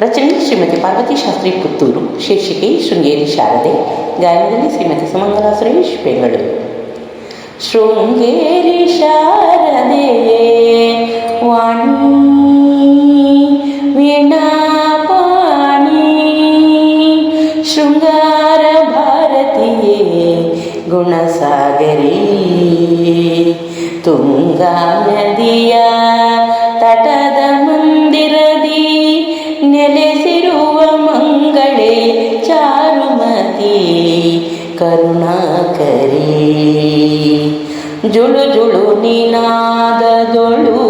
ರಚನೆ ಶ್ರೀಮತಿ ಪಾರ್ವತಿ ಶಾಸ್ತ್ರಿ ಪುತ್ತೂರು, ಶೀರ್ಷಿಕೆ ಶೃಂಗೇರಿ ಶಾರದೆ, ಗಾಯನದಲ್ಲಿ ಶ್ರೀಮತಿ ಸುಮಂಗಲಾ ಸುರೇಶ್, ಬೆಂಗಳೂರು. ಶೃಂಗೇರಿ ಶಾರದೆ, ವಾಣಿ, ವೀಣಾಪಾಣಿ, ಶೃಂಗಾರ ಭಾರತೀಯೇ, ಗುಣಸಾಗರಿ, ತುಂಗಾ ನದಿಯ ಕರುಣಾಕರಿ ಜುಳು ಜುಳು ನಿನಾದದೊಳು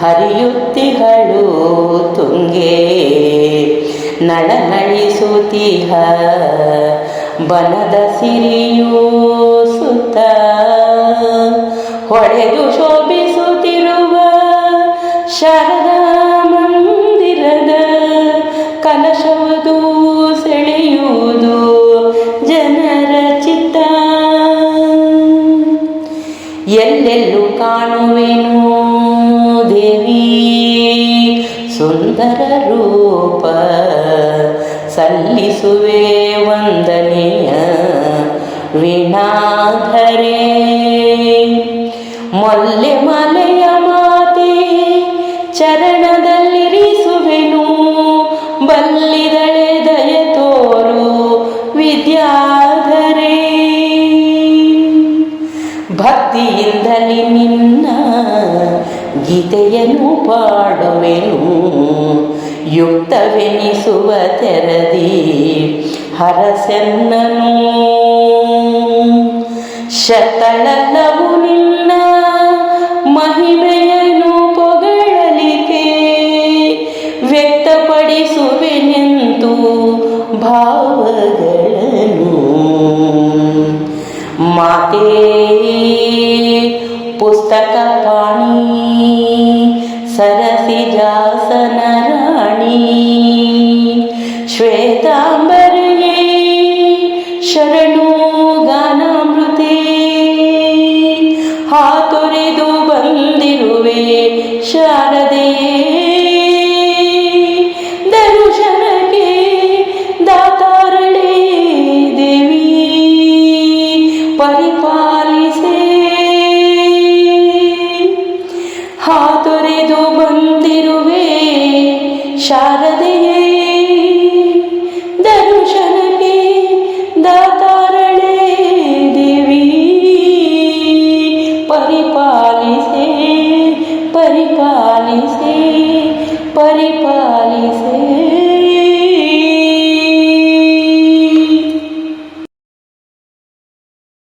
ಹರಿಯುತ್ತಿಹಳು ತುಂಗೆ. ನಳನಳಿಸುತ್ತಿಹ ಬನದ ಸಿರಿಯೂ ಸುತ್ತ. ಹೊಡೆದು ಶೋಭಿಸುತ್ತಿರುವ ಶಾರದಾ ಮಂದಿರದ ಕಲಶವದು ಎಲ್ಲೆಲ್ಲೂ ಕಾಣುವೆನು ದೇವಿ. ಸುಂದರ ರೂಪ ಸಲ್ಲಿಸುವೆ ವಂದನೆಯ ವೀಣಾಧರೆ. ಮೊಲ್ಲೆ ಮಲೆಯ ಮಾತೆ ಚರಣದಲ್ಲಿರಿಸುವೆನು ಭಕ್ತಿಯಿಂದಲಿ ನಿನ್ನ ಗೀತೆಯನ್ನು ಪಾಡುವೆನು. ಯುಕ್ತವೆನಿಸುವ ತೆರದಿ ಹರಸೆನ್ನನು. ಶತಳಲ್ಲವು ನಿನ್ನ ಮಹಿಮೆಯನ್ನು ಪೊಗಳಲಿಕೆ ವ್ಯಕ್ತಪಡಿಸುವೆನೆಂದು ಭಾವಗಳನ್ನು ಮಾತೇ कपाणि सरसि जासनराणि शरणो गानमृते हा तु शारदे। दुशन दातारणे देवी परिपारि शारदे दर्शनके दातारणे देवी परिपाली से परिपाली से